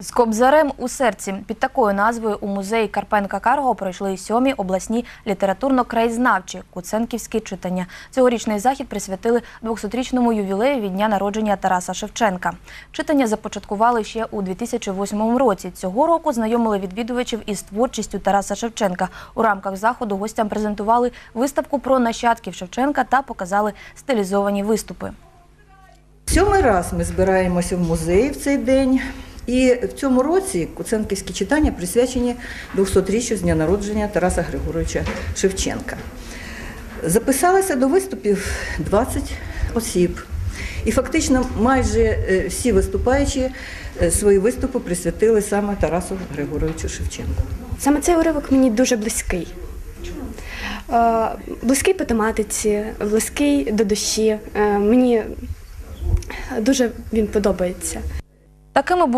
З Кобзарем у серці під такою назвою у музеї Карпенка Карго пройшли сьомі обласні літературно-краєзнавчі куценківські читання. Цьогорічний захід присвятили 200-річному ювілею від дня народження Тараса Шевченка. Читання започаткували ще у 2008 році. Цього року знайомили відвідувачів із творчістю Тараса Шевченка. У рамках заходу гостям презентували виставку про нащадків Шевченка та показали стилізовані виступи. Сьомий раз ми збираємося в музеї в цей день. І в цьому році Куценківські читання присвячені 200-річчю з дня народження Тараса Григоровича Шевченка. Записалося до виступів 20 осіб. І фактично майже е, всі виступаючі е, свої виступи присвятили саме Тарасу Григоровичу Шевченку. Саме цей уривок мені дуже близький. Е, Близький по тематиці, близький до душі. Мені дуже він подобається. Такими